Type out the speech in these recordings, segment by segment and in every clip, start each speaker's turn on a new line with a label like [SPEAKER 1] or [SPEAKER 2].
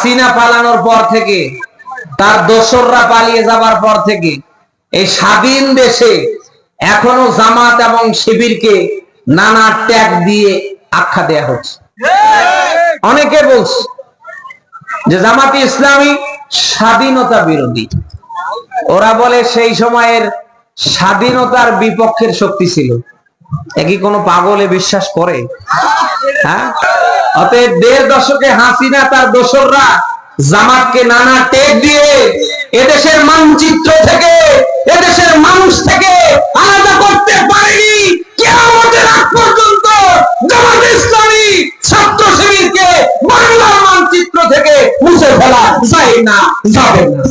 [SPEAKER 1] হাসিনা পালানোর পর থেকে, তার দোসররা পালিয়ে যাবার পর থেকে, এই স্বাধীন দেশে এখনও জামাত এবং শিবিরকে নানা ট্যাগ দিয়ে আখ্যা দেয়া হচ্ছে। অনেকে বলছে যে জামাতি ইসলামী স্বাধীনতা বিরোধী। ওরা বলে সেই সময়ের স্বাধীনতার বিপক্ষের শক্তি ছিল। একই কোনো পাগলে বিশ্বাস করে? হ্যাঁ? অতএব দেড় দশকে হাসিনা তার দোসররা জামাতকে নানা টেক দিয়ে এদেশের মানচিত্র থেকে, এদেশের মানুষ থেকে আলাদা করতে পারেনি। কেয়ামতের আগ পর্যন্ত জামাত ইসলামী ছাত্র শিবিরকে বাংলার মানচিত্র থেকে মুছে ফেলা যায় না, যাবে না।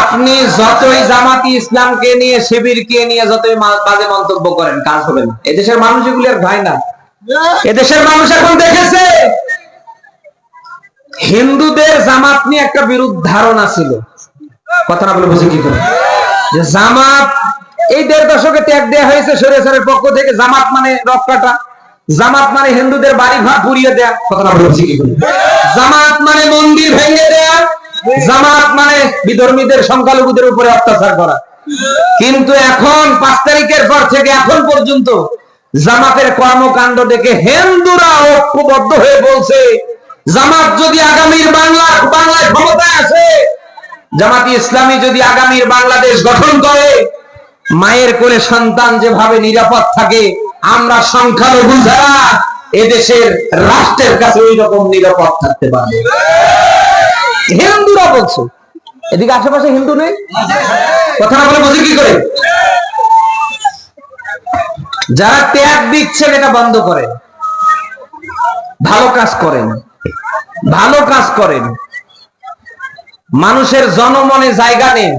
[SPEAKER 1] আপনি যতই জামাতি ইসলামকে নিয়ে, শিবিরকে নিয়ে যতই বাজে মন্তব্য করেন, কাজ হবে না। এদেশের মানুষ এগুলি আর ভাই না। এদেশের মানুষ এখন দেখেছে, হিন্দুদের জামাত নিয়ে একটা বিরূপ ধারণা ছিল। কথা না বলে বুঝে কি করে? যে জামাত, এই দেড় দশকে ত্যাগ দেওয়া হয়েছে সরেসরের পক্ষ থেকে, জামাত মানে রক কাটা জামাত মানে হিন্দুদের বাড়ি ঘর পুড়িয়ে দেয়া। কথা না বলে বুঝে কি করে? জামাত মানে মন্দির ভেঙে জামাত মানে বিধর্মীদের সংখ্যালঘুদের উপরে অত্যাচার করা। কিন্তু এখন পাঁচ তারিখের পর থেকে এখন পর্যন্ত জামাতের কর্মকাণ্ড দেখে হিন্দুরা ঐক্যবদ্ধ হয়ে বলছে, জামাত যদি আগামীর বাংলা বাংলায় ক্ষমতায় আসে, জামাতি ইসলামী যদি আগামীর বাংলাদেশ গঠন করে, মায়ের কোলে সন্তান যেভাবে নিরাপদ থাকে, আমরা সংখ্যালঘু যারা, এদেশের রাষ্ট্রের কাছে ওই রকম নিরাপদ থাকতে পারবে। হিন্দুরা বলছে। এদিকে আশেপাশে হিন্দু নেই? কথা না বলে বুঝি কি করে? যারা ত্যাগ দিচ্ছেন, এটা বন্ধ করেন। ভালো কাজ করেন। ভালো কাজ করেন। মানুষের জনমনে জায়গা নেন